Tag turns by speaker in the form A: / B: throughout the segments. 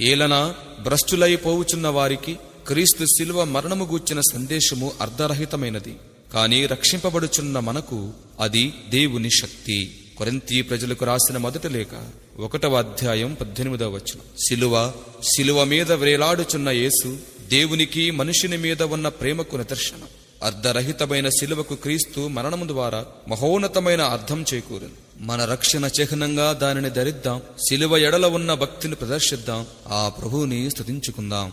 A: ఏలనా భ్రష్టులైపోవుచున్న వారికి క్రీస్తు శిలువ మరణము గూర్చిన సందేశము అర్ధరహితమైనది కాని రక్షింపబడుచున్న మనకు అది దేవుని శక్తి. కొరంతీ ప్రజలకు రాసిన మొదటి లేఖ ఒకటవ అధ్యాయం పద్దెనిమిదవ వచనం. శిలువ శిలువ మీద వేలాడుచున్న యేసు దేవునికి మనుషుని మీద ఉన్న ప్రేమకు నిదర్శనం అర్ధరహితమైన శిలువకు క్రీస్తు మరణము ద్వారా మహోన్నతమైన అర్థం చేకూరింది. మన రక్షణ చిహ్నంగా దానిని ధరిద్దాం. శిలువ ఎడల ఉన్న భక్తిని ప్రదర్శిద్దాం. ఆ ప్రభువుని స్తుతించుకుందాం.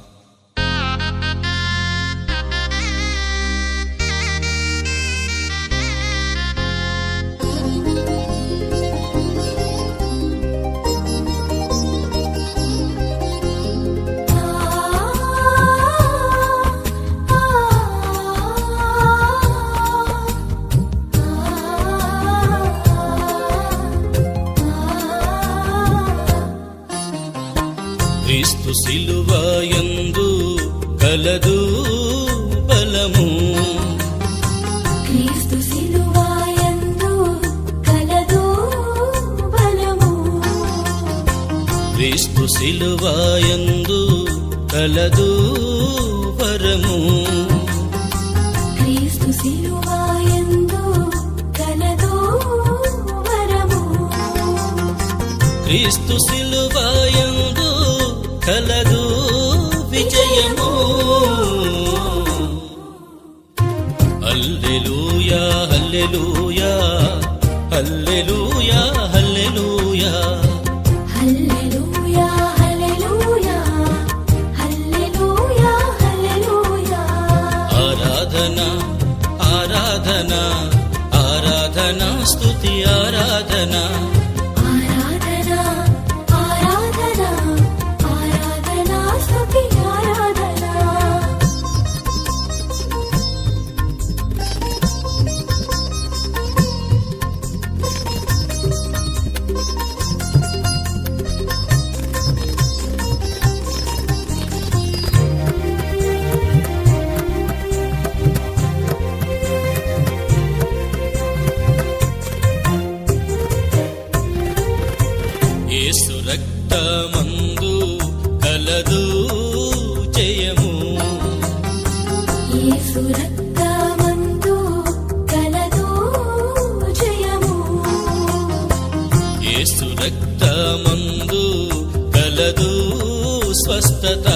B: క్రీస్తు సిలువయందు కలదు బలము.
C: క్రీస్తు సిలువాయందు కలదు బలము.
B: క్రీస్తు సిలువయందు కలదు వరము.
C: క్రీస్తు సిలువాయందు కలదు వరము.
B: క్రీస్తు సిలువయందు కలదు విజయము. హల్లెలూయా హల్లెలూయా హల్లెలూయా హల్లెలూయా.
C: హల్లెలూయా హల్లెలూయా హల్లెలూయా హల్లెలూయా.
B: ఆరాధన ఆరాధన ఆరాధన స్తుతి ఆరాధన.
C: ఆరాధన
B: ఏసు రక్తమందు కలదు స్వస్థత.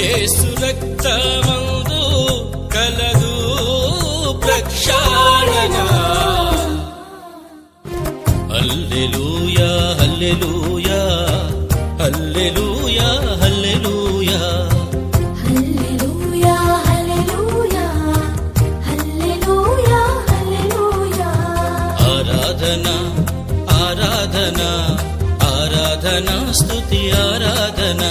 C: ఏసు రక్తమందు కలదు
B: ప్రక్షాళన.
C: అల్లెలూయా అల్లెలూయా అల్లెలూయా
B: ఆరాధన ఆరాధన స్థుతి ఆరాధన.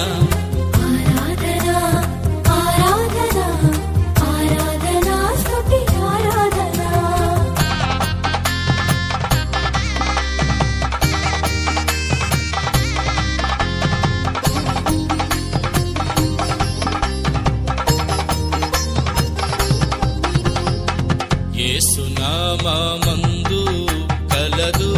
B: మందు కలదు